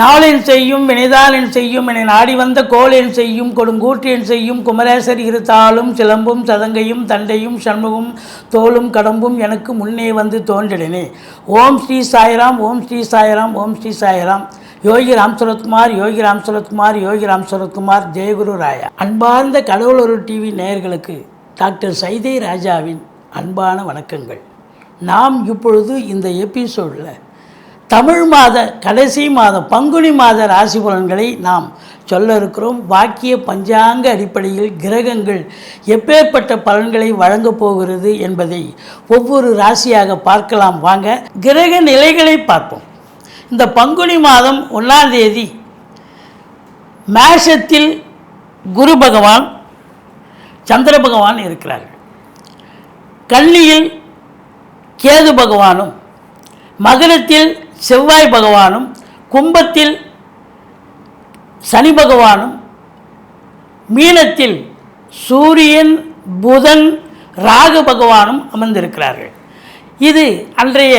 நாளின் செய்யும் வினைதாளின் செய்யும் என நாடி வந்த கோளின் செய்யும் கொடுங்கூற்றென் செய்யும் குமரேசர் இருத்தாளும் சிலம்பும் சதங்கையும் தண்டையும் சண்முகம் தோளும் கடம்பும் எனக்கு முன்னே வந்து தோன்றினே ஓம் ஸ்ரீ சாய்ராம் ஓம் ஸ்ரீ சாய்ராம் ஓம் ஸ்ரீ சாய்ராம். யோகி ராம் சரத்குமார் யோகி ராம் சரத்குமார் யோகி ராம் சரத்குமார் ஜெயகுரு ராயா அன்பார்ந்த கடவுளொரு டிவி நேயர்களுக்கு டாக்டர் சைதை ராஜாவின் அன்பான வணக்கங்கள். நாம் இப்பொழுது இந்த எபிசோடில் தமிழ் மாத கடைசி மாதம் பங்குனி மாத ராசி பலன்களை நாம் சொல்ல இருக்கிறோம் வாக்கிய பஞ்சாங்க அடிப்படையில் கிரகங்கள் எப்பேற்பட்ட பலன்களை வழங்கப் போகிறது என்பதை ஒவ்வொரு ராசியாக பார்க்கலாம். வாங்க கிரக நிலைகளை பார்ப்போம். இந்த பங்குனி மாதம் ஒன்றாம் தேதி மேஷத்தில் குரு பகவான் சந்திர பகவான் இருக்கிறார்கள். கன்னியில் கேது பகவானும் மகரத்தில் செவ்வாய் பகவானும் கும்பத்தில் சனி பகவானும் மீனத்தில் சூரியன் புதன் ராகு பகவானும் அமர்ந்திருக்கிறார்கள். இது அன்றைய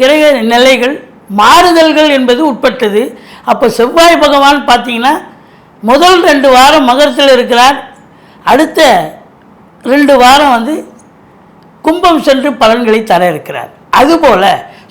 கிரக நிலைகள் மாறுதல்கள் என்பது உட்பட்டது. அப்போ செவ்வாய் பகவான் பார்த்தீங்கன்னா முதல் ரெண்டு வாரம் மகரத்தில் இருக்கிறார். அடுத்த ரெண்டு வாரம் வந்து கும்பம் சென்று பலன்களை தர இருக்கிறார். அதுபோல்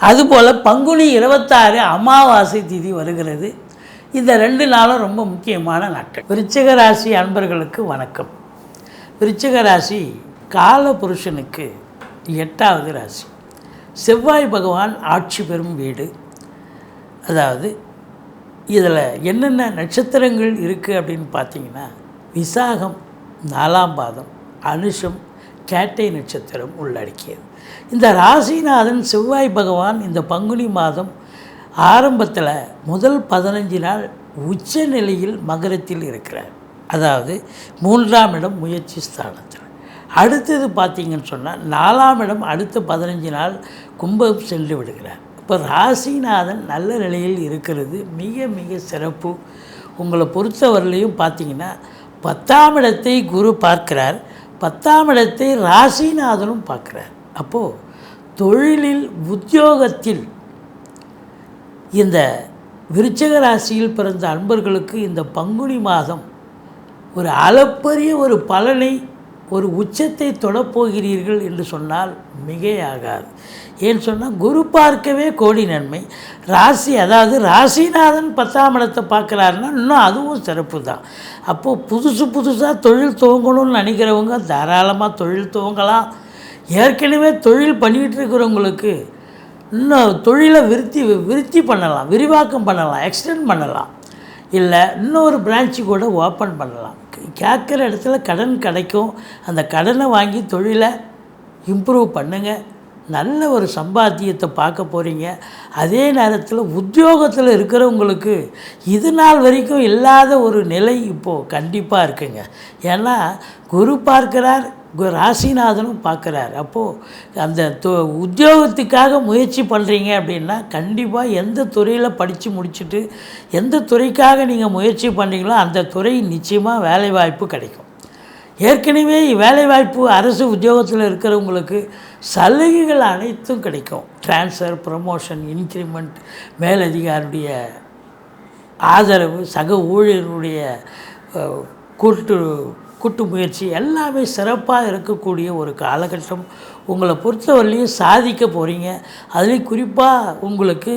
அதுபோல் பங்குனி இருபத்தாறு அமாவாசை திதி வருகிறது. இந்த ரெண்டு நாளும் ரொம்ப முக்கியமான நாட்கள். விருச்சிக ராசி அன்பர்களுக்கு வணக்கம். விருச்சிக ராசி கால புருஷனுக்கு எட்டாவது ராசி. செவ்வாய் பகவான் ஆட்சி பெறும் வீடு. அதாவது இதில் என்னென்ன நட்சத்திரங்கள் இருக்குது அப்படின்னு பார்த்தீங்கன்னா விசாகம் நாலாம் பாதம் அனுஷம் கேட்டை நட்சத்திரம் உள்ளடக்கியது. இந்த ராசிநாதன் செவ்வாய் பகவான் இந்த பங்குனி மாதம் ஆரம்பத்தில் முதல் பதினஞ்சு நாள் உச்ச நிலையில் மகரத்தில் இருக்கிறார். அதாவது மூன்றாம் இடம் முயற்சி ஸ்தானத்தில். அடுத்தது பார்த்தீங்கன்னு சொன்னால் நாலாம் இடம் அடுத்த பதினஞ்சு நாள் கும்பம் சென்று விடுகிறார். இப்போ ராசிநாதன் நல்ல நிலையில் இருக்கிறது மிக மிக சிறப்பு. உங்களை பொறுத்தவரையிலையும் பார்த்தீங்கன்னா பத்தாம் இடத்தை குரு பார்க்கிறார். பத்தாம் இடத்தை ராசிநாதனும் பார்க்குறார். அப்போது தொழிலில் உத்தியோகத்தில் இந்த விருச்சக ராசியில் பிறந்த அன்பர்களுக்கு இந்த பங்குனி மாதம் ஒரு அளப்பரிய ஒரு பலனை ஒரு உச்சத்தை தொடப்போகிறீர்கள் என்று சொன்னால் மிகையாகாது. ஏன்னு சொன்னால் குரு பார்க்கவே கோடி நன்மை. ராசி அதாவது ராசிநாதன் பத்தாம் இடத்தை பார்க்குறாருன்னா இன்னும் அதுவும் சிறப்பு தான். அப்போது புதுசு புதுசாக தொழில் துவங்கணும்னு நினைக்கிறவங்க தாராளமாக தொழில் துவங்கலாம். ஏற்கனவே தொழில் பண்ணிகிட்டு இருக்கிறவங்களுக்கு இன்னும் தொழிலை விருத்தி விருத்தி பண்ணலாம் விரிவாக்கம் பண்ணலாம் எக்ஸ்டெண்ட் பண்ணலாம். இல்லை இன்னொரு பிரான்ச்சு கூட ஓப்பன் பண்ணலாம். கேட்குற இடத்துல கடன் கிடைக்கும். அந்த கடனை வாங்கி தொழிலை இம்ப்ரூவ் பண்ணுங்கள் நல்ல ஒரு சம்பாத்தியத்தை பார்க்க போகிறீங்க அதே நேரத்தில் உத்தியோகத்தில் இருக்கிறவங்களுக்கு இது நாள் வரைக்கும் இல்லாத ஒரு நிலை இப்போது கண்டிப்பாக இருக்குங்க. ஏன்னா குரு பார்க்கிறார் கு- ராசிநாதனும் பார்க்குறார். அப்போது அந்த தொ உத்தியோகத்துக்காக முயற்சி பண்ணுறீங்க அப்படின்னா கண்டிப்பாக எந்த துறையில் படித்து முடிச்சுட்டு எந்த துறைக்காக நீங்கள் முயற்சி பண்ணுறீங்களோ அந்த துறை நிச்சயமாக வேலைவாய்ப்பு கிடைக்கும். ஏற்கனவே வேலைவாய்ப்பு அரசு உத்தியோகத்தில் இருக்கிறவங்களுக்கு சலுகைகள் அனைத்தும் கிடைக்கும். ட்ரான்ஸ்ஃபர் ப்ரமோஷன் இன்க்ரிமெண்ட் மேலதிகாரியுடைய ஆதரவு சக ஊழியர்களுடைய கூட்டு கூட்டு முயற்சி எல்லாமே சிறப்பாக இருக்கக்கூடிய ஒரு காலகட்டம். உங்களை பொறுத்தவரையிலையும் சாதிக்க போகிறீங்க அதுலேயும் குறிப்பாக உங்களுக்கு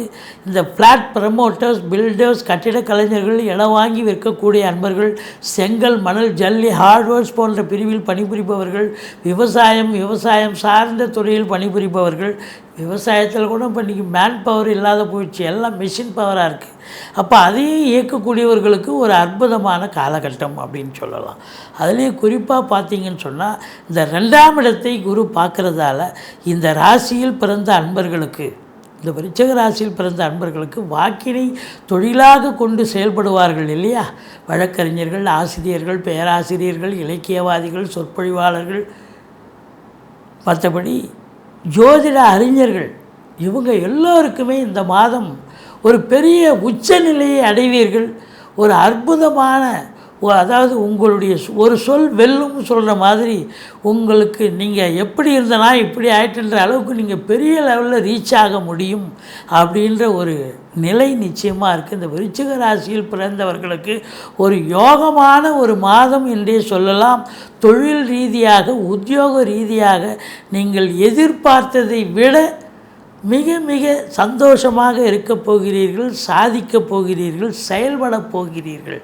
இந்த ஃப்ளாட் ப்ரமோட்டர்ஸ் பில்டர்ஸ் கட்டிட கலைஞர்கள் இடம் வாங்கி விற்கக்கூடிய அன்பர்கள் செங்கல் மணல் ஜல்லி ஹார்ட்வேர்ஸ் போன்ற பிரிவில் பணிபுரிபவர்கள் விவசாயம் விவசாயம் சார்ந்த துறையில் பணிபுரிபவர்கள் விவசாயத்தில் கூட இப்போ இன்றைக்கி மேன் பவர் இல்லாத போயிடுச்சு. எல்லாம் மிஷின் பவராக இருக்குது அப்போ அதையும் இயக்கக்கூடியவர்களுக்கு ஒரு அற்புதமான காலகட்டம் அப்படின்னு சொல்லலாம். அதுலேயும் குறிப்பாக பார்த்தீங்கன்னு சொன்னால் இந்த ரெண்டாம் இடத்தை குரு பார்க்குறதால இந்த ராசியில் பிறந்த அன்பர்களுக்கு இந்த விருச்சக ராசியில் பிறந்த அன்பர்களுக்கு வாக்கினை தொழிலாக கொண்டு செயல்படுவார்கள் இல்லையா? வழக்கறிஞர்கள் ஆசிரியர்கள் பேராசிரியர்கள் இலக்கியவாதிகள் சொற்பொழிவாளர்கள். மற்றபடி ஜோதிட அறிஞர்கள் இவங்க எல்லோருக்குமே இந்த மாதம் ஒரு பெரிய உச்சநிலையை அடைவீர்கள். ஒரு அற்புதமான அதாவது உங்களுடைய சொ- ஒரு சொல் வெல்லும் சொல்கிற மாதிரி உங்களுக்கு நீங்கள் எப்படி இருந்தனா இப்படி ஆயிட்டுன்ற அளவுக்கு நீங்கள் பெரிய லெவலில் ரீச் ஆக முடியும் அப்படின்ற ஒரு நிலை நிச்சயமாக இருக்குது இந்த விருச்சிக ராசியில் பிறந்தவர்களுக்கு ஒரு யோகமான ஒரு மாதம் என்றே சொல்லலாம். தொழில் ரீதியாக உத்தியோக ரீதியாக நீங்கள் எதிர்பார்த்ததை விட மிக மிக சந்தோஷமாக இருக்கப் போகிறீர்கள் சாதிக்கப் போகிறீர்கள் செயல்படப் போகிறீர்கள்.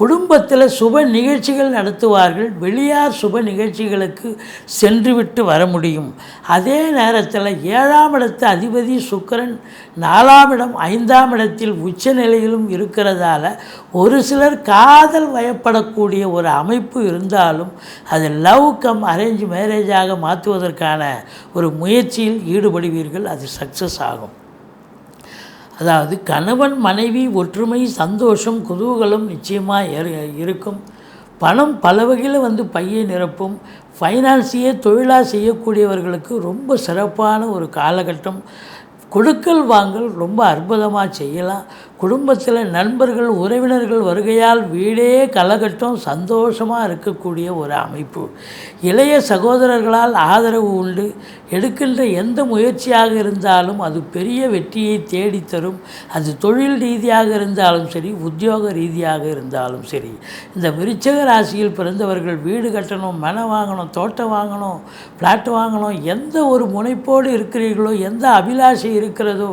குடும்பத்தில் சுப நிகழ்ச்சிகள் நடத்துவார்கள். வெளியார் சுப நிகழ்ச்சிகளுக்கு சென்றுவிட்டு வர முடியும். அதே நேரத்தில் ஏழாம் இடத்து அதிபதி சுக்கிரன் நாலாம் இடம் ஐந்தாம் இடத்தில் உச்ச நிலையிலும் இருக்கிறதால ஒரு சிலர் காதல் வயப்படக்கூடிய ஒரு அமைப்பு இருந்தாலும் அது லவ் கம் அரேஞ்ச் மேரேஜாக மாற்றுவதற்கான ஒரு முயற்சியில் ஈடுபடுவீர்கள். அது சக்ஸஸ் ஆகும். அதாவது கணவன் மனைவி ஒற்றுமை சந்தோஷம் குதூகலம் நிச்சயமாக இருக்கும். பணம் பல வகையில் வந்து பையை நிரப்பும். ஃபைனான்ஸையே தொழிலாக செய்யக்கூடியவர்களுக்கு ரொம்ப சிறப்பான ஒரு காலகட்டம். கொடுக்கல் வாங்கல் ரொம்ப அற்புதமாக செய்யலாம். குடும்பத்தில் நண்பர்கள் உறவினர்கள் வருகையால் வீடே கலகட்டம் சந்தோஷமாக இருக்கக்கூடிய ஒரு அமைப்பு. இளைய சகோதரர்களால் ஆதரவு உண்டு. எடுக்கின்ற எந்த முயற்சியாக இருந்தாலும் அது பெரிய வெற்றியை தேடித்தரும். அது தொழில் ரீதியாக இருந்தாலும் சரி உத்தியோக ரீதியாக இருந்தாலும் சரி. இந்த விருச்சக ராசியில் பிறந்தவர்கள் வீடு கட்டணும் மனை வாங்கணும் தோட்டம் வாங்கணும் ஃப்ளாட் வாங்கணும் எந்த ஒரு முனைப்போடு இருக்கிறீர்களோ எந்த அபிலாஷை இருக்கிறதோ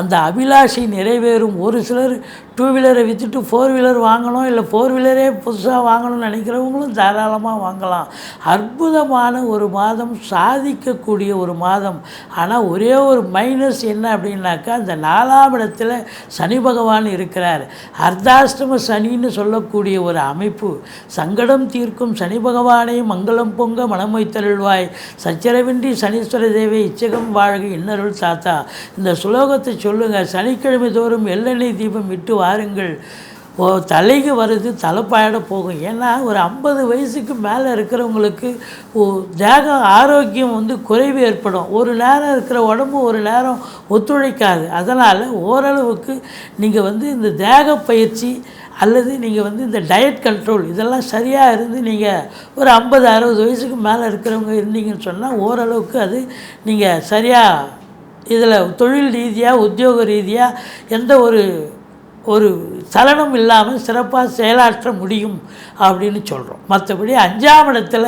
அந்த அபிலாஷை நிறைவேறும். ஒரு சிலர் டூ வீலரை விற்றுட்டு ஃபோர் வீலர் வாங்கணும் இல்லை ஃபோர் வீலரே புதுசாக வாங்கணும்னு நினைக்கிறவங்களும் தாராளமாக வாங்கலாம். அற்புதமான ஒரு மாதம் சாதிக்கக்கூடிய ஒரு மாதம். ஆனால் ஒரே ஒரு மைனஸ் என்ன அப்படின்னாக்கா அந்த நாலாம் இடத்துல சனி பகவான் இருக்கிறார். அர்த்தாஷ்டம சனின்னு சொல்லக்கூடிய ஒரு அமைப்பு. சங்கடம் தீர்க்கும் சனி பகவானை மங்களம் பொங்க மனமொய்த்தருள்வாய் சச்சரவின்றி சனீஸ்வர தேவை இச்சகம் வாழ்க இன்னருள் தாத்தா. இந்த சுலோகத்தை சொல்லுங்கள் சனிக்கிழமை தோறும் எள்ளெண்ணெய் தீபம் விட்டு வாருங்கள். ஓ தலைக்கு வருது தலைப்பாயிட போகும். ஏன்னா ஒரு ஐம்பது வயசுக்கு மேலே இருக்கிறவங்களுக்கு ஓ தேக ஆரோக்கியம் வந்து குறைவு ஏற்படும். ஒரு நேரம் இருக்கிற உடம்பு ஒரு நேரம் ஒத்துழைக்காது. அதனால் ஓரளவுக்கு நீங்கள் வந்து இந்த தேக பயிற்சி அல்லது நீங்கள் வந்து இந்த டயட் கண்ட்ரோல் இதெல்லாம் சரியாக இருந்து நீங்கள் ஒரு ஐம்பது அறுபது வயசுக்கு மேலே இருக்கிறவங்க இருந்தீங்கன்னு சொன்னால் ஓரளவுக்கு அது நீங்கள் சரியாக இதில் தொழில் ரீதியாக உத்தியோக ரீதியாக எந்த ஒரு ஒரு சலனம் இல்லாமல் சிறப்பாக செயலாற்ற முடியும் அப்படின்னு சொல்கிறோம். மற்றபடி அஞ்சாம் இடத்துல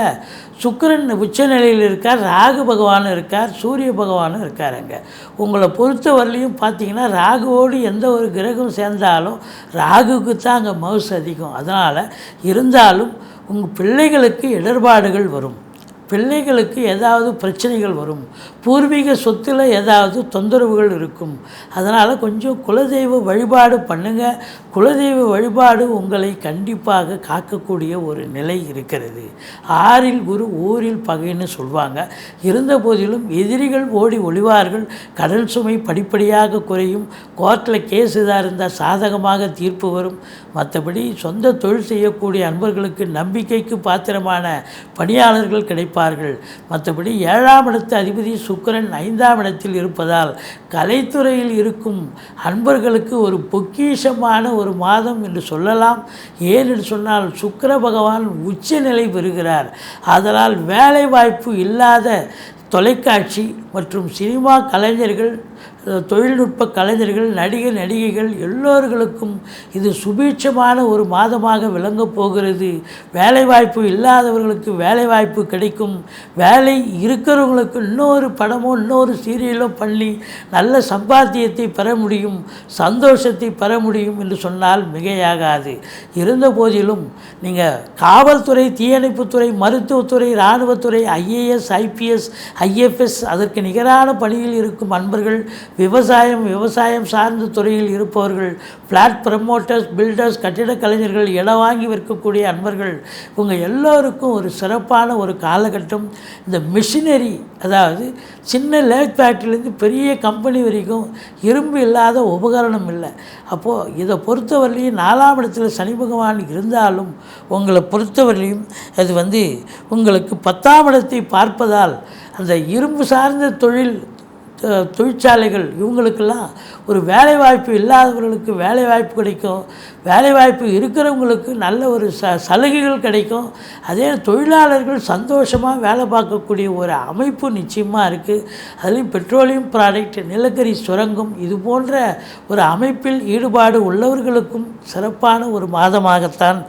உச்ச உச்சநிலையில் இருக்கார் ராகு பகவான் இருக்கார் சூரிய பகவானும் இருக்கார் அங்கே. உங்களை பொறுத்த வரலையும் பார்த்தீங்கன்னா ராகுவோடு எந்த ஒரு கிரகம் சேர்ந்தாலும் ராகுக்கு தான் அங்கே மவுஸ் அதிகம். அதனால் இருந்தாலும் உங்கள் பிள்ளைகளுக்கு இடர்பாடுகள் வரும். பிள்ளைகளுக்கு ஏதாவது பிரச்சனைகள் வரும். பூர்வீக சொத்தில் ஏதாவது தொந்தரவுகள் இருக்கும். அதனால் கொஞ்சம் குலதெய்வ வழிபாடு பண்ணுங்கள் குலதெய்வ வழிபாடு உங்களை கண்டிப்பாக காக்கக்கூடிய ஒரு நிலை இருக்கிறது. ஆறில் குரு ஊரில் பகைன்னு சொல்லுவாங்க இருந்த போதிலும் எதிரிகள் ஓடி ஒளிவார்கள். கடல் சுமை படிப்படியாக குறையும். கோர்ட்டில் கேஸ் இதாக இருந்தால் சாதகமாக தீர்ப்பு வரும். மற்றபடி சொந்த தொழில் செய்யக்கூடிய அன்பர்களுக்கு நம்பிக்கைக்கு பாத்திரமான பணியாளர்கள் கிடைப்பார்கள் மற்றபடி ஏழாம் இடத்து அதிபதி சுக்கிரன் ஐந்தாம் இடத்தில் இருப்பதால் கலைத்துறையில் இருக்கும் அன்பர்களுக்கு ஒரு பொக்கிஷமான ஒரு மாதம் என்று சொல்லலாம். ஏன் என்று சொன்னால் சுக்கர பகவான் உச்சநிலை பெறுகிறார். அதனால் வேலை வாய்ப்பு இல்லாத தொலைக்காட்சி மற்றும் சினிமா கலைஞர்கள் தொழில்நுட்ப கலைஞர்கள் நடிகர் நடிகைகள் எல்லோர்களுக்கும் இது சுபீட்சமான ஒரு மாதமாக விளங்கப் போகிறது. வேலைவாய்ப்பு இல்லாதவர்களுக்கு வேலைவாய்ப்பு கிடைக்கும். வேலை இருக்கிறவங்களுக்கு இன்னொரு படமோ இன்னொரு சீரியலோ பண்ணி நல்ல சம்பாத்தியத்தை பெற முடியும் சந்தோஷத்தை பெற முடியும் என்று சொன்னால் மிகையாகாது. இருந்த போதிலும் நீங்கள் காவல்துறை தீயணைப்புத்துறை மருத்துவத்துறை இராணுவத்துறை ஐஏஎஸ் ஐபிஎஸ் ஐஎஃப்எஸ் அதற்கு நிகரான பணியில் இருக்கும் அன்பர்கள் விவசாயம் விவசாயம் சார்ந்த துறையில் இருப்பவர்கள் ஃப்ளாட் ப்ரமோட்டர்ஸ் பில்டர்ஸ் கட்டிடக் கலைஞர்கள் இடம் வாங்கி விற்கக்கூடிய அன்பர்கள் இவங்க எல்லோருக்கும் ஒரு சிறப்பான ஒரு காலகட்டம். இந்த மிஷினரி அதாவது சின்ன லேக் ஃபேக்ட்ரிலேருந்து பெரிய கம்பெனி வரைக்கும் இரும்பு இல்லாத உபகரணம் இல்லை. அப்போது இதை பொறுத்தவரையிலையும் நாலாம் இடத்துல சனி பகவான் இருந்தாலும் உங்களை பொறுத்தவரையிலையும் அது வந்து உங்களுக்கு பத்தாம் இடத்தை பார்ப்பதால் அந்த இரும்பு சார்ந்த தொழில் தொழிற்சாலைகள் இவங்களுக்கெல்லாம் ஒரு வேலைவாய்ப்பு இல்லாதவர்களுக்கு வேலைவாய்ப்பு கிடைக்கும். வேலைவாய்ப்பு இருக்கிறவங்களுக்கு நல்ல ஒரு ச சலுகைகள் கிடைக்கும். அதே தொழிலாளர்கள் சந்தோஷமாக வேலை பார்க்கக்கூடிய ஒரு அமைப்பு நிச்சயமாக இருக்குது அதுலேயும் பெட்ரோலியம் ப்ராடக்ட் நிலக்கரி சுரங்கம் இது போன்ற ஒரு அமைப்பில் ஈடுபாடு உள்ளவர்களுக்கும் சிறப்பான ஒரு மாதமாகத்தான்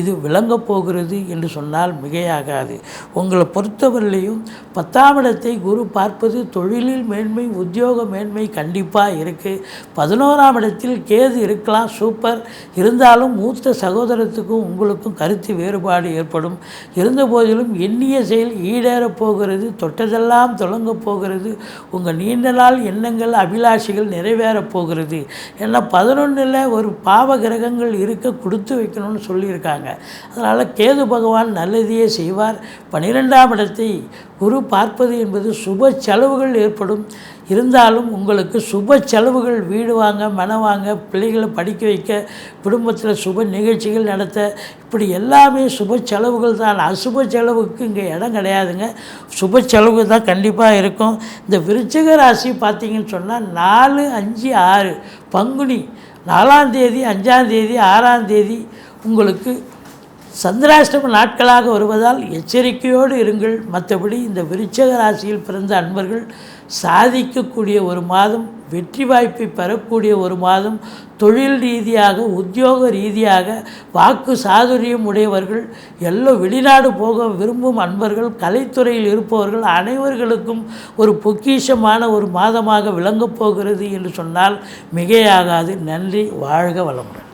இது விளங்கப் போகிறது என்று சொன்னால் மிகையாகாது. உங்களை பொறுத்தவரையிலையும் பத்தாம் இடத்தை குரு பார்ப்பது தொழிலில் மேன்மை உத்தியோக மேன்மை கண்டிப்பாக இருக்குது பதினோராம் இடத்தில் கேது இருக்கலாம் சூப்பர். இருந்தாலும் மூத்த சகோதரத்துக்கும் உங்களுக்கும் கருத்து வேறுபாடு ஏற்படும். இருந்த போதிலும் எண்ணிய செயல் ஈடேறப் போகிறது தொட்டதெல்லாம் தொடங்கப் போகிறது. உங்கள் நீண்ட நாள் எண்ணங்கள் அபிலாஷைகள் நிறைவேறப் போகிறது. ஏன்னா பதினொன்றில் ஒரு பாவ கிரகங்கள் இருக்க கொடுத்து வைக்கணும்னு சொல்லியிருக்காங்க. அதனால் கேது பகவான் நல்லதையே செய்வார். பன்னிரெண்டாம் இடத்தை குரு பார்ப்பது என்பது சுப செலவுகள் ஏற்படும். இருந்தாலும் உங்களுக்கு சுப செலவுகள் வீடு வாங்க மனம் வாங்க பிள்ளைகளை படிக்க வைக்க குடும்பத்தில் சுப நிகழ்ச்சிகள் நடத்த இப்படி எல்லாமே சுப செலவுகள் தான். அசுப செலவுக்கு இங்கே இடம் கிடையாதுங்க. சுப செலவு தான் கண்டிப்பாக இருக்கும். இந்த விருச்சிக ராசி பார்த்தீங்கன்னு சொன்னால் நாலு அஞ்சு ஆறு பங்குனி நாலாம் தேதி அஞ்சாம் தேதி ஆறாம் தேதி உங்களுக்கு சந்திராஷ்டம நாட்களாக வருவதால் எச்சரிக்கையோடு இருங்கள். மற்றபடி இந்த விருச்சக ராசியில் பிறந்த அன்பர்கள் சாதிக்கக்கூடிய ஒரு மாதம் வெற்றி வாய்ப்பை பெறக்கூடிய ஒரு மாதம் தொழில் ரீதியாக உத்தியோக ரீதியாக வாக்கு சாதுரியம் உடையவர்கள் எல்லாம் வெளிநாடு போக விரும்பும் அன்பர்கள் கலைத்துறையில் இருப்பவர்கள் அனைவர்களுக்கும் ஒரு பொக்கிஷமான ஒரு மாதமாக விளங்கப் போகிறது என்று சொன்னால் மிகையாகாது. நன்றி வாழ்க வளமுடன்.